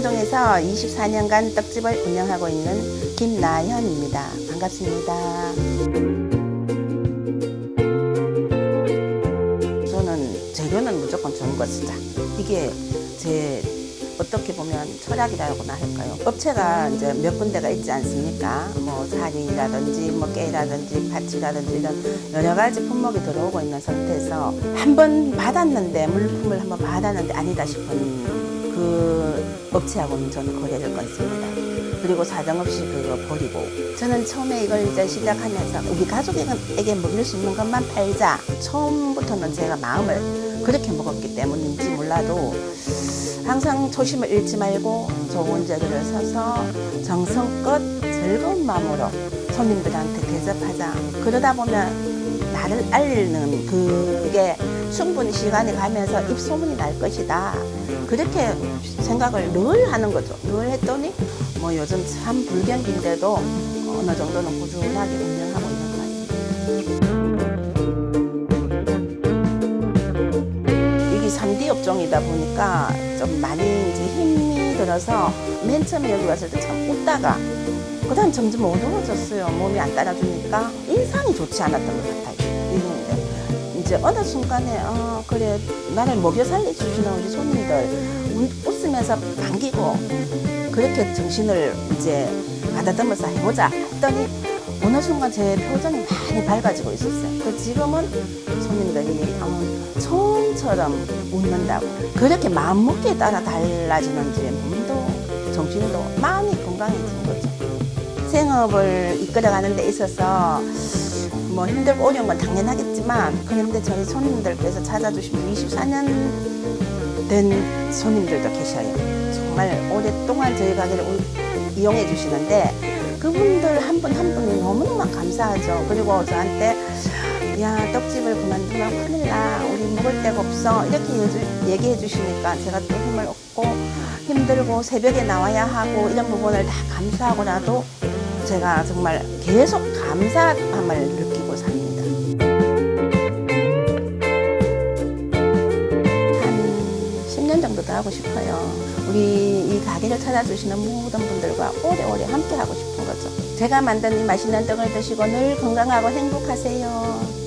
24년간 떡집을 운영하고 있는 김나현입니다. 반갑습니다. 저는 재료는 무조건 좋은 거 쓰자. 이게 제 어떻게 보면 철학이라고나 할까요? 업체가 이제 몇 군데가 있지 않습니까? 뭐 살이라든지 뭐 깨라든지 파치라든지 이런 여러 가지 품목이 들어오고 있는 상태에서 한 번 받았는데 물품을 한번 받았는데 아니다 싶은 그 업체하고는 저는 거래를 끊습니다. 그리고 사정없이 그거 버리고. 저는 처음에 이걸 이제 시작하면서 우리 가족에게 먹일 수 있는 것만 팔자. 처음부터는 제가 마음을 그렇게 먹었기 때문인지 몰라도 항상 초심을 잃지 말고 좋은 재료를 사서 정성껏 즐거운 마음으로 손님들한테 대접하자. 그러다 보면 나를 알리는 그게 충분히 시간이 가면서 입소문이 날 것이다. 그렇게 생각을 늘 하는 거죠. 늘 했더니 뭐 요즘 참 불경기인데도 어느 정도는 꾸준하게 운영하고 있는 것 같습니다. 이게 3D 업종이다 보니까 좀 많이 이제 힘이 들어서 맨 처음에 여기 왔을 때 참 웃다가 그 다음 점점 어두워졌어요. 몸이 안 따라주니까 인상이 좋지 않았던 것 같아요. 이제 어느 순간에 어 그래 나를 먹여 살려주시는 우리 손님들 웃- 웃으면서 반기고 그렇게 정신을 이제 가다듬어서 해보자 했더니 어느 순간 제 표정이 많이 밝아지고 있었어요. 그 지금은 손님들이 어, 처음처럼 웃는다고 그렇게 마음먹기에 따라 달라지는지 몸도 정신도 많이 건강해진 거죠. 생업을 이끌어가는 데 있어서 뭐 힘들고 어려운 건 당연하겠지만 그런데 저희 손님들께서 찾아주시면 24년 된 손님들도 계셔요. 정말 오랫동안 저희 가게를 우- 이용해 주시는데 그분들 한 분 한 분이 너무너무 감사하죠. 그리고 저한테 야 떡집을 그만두면 큰일 나 우리 먹을 데가 없어 이렇게 얘기- 얘기해 주시니까 제가 또 힘을 얻고 힘들고 새벽에 나와야 하고 이런 부분을 다 감수하고 나도 제가 정말 계속 감사함을 느끼고 10년 정도 더 하고 싶어요. 우리 이 가게를 찾아주시는 모든 분들과 오래오래 함께 하고 싶은 거죠. 제가 만든 이 맛있는 떡을 드시고 늘 건강하고 행복하세요.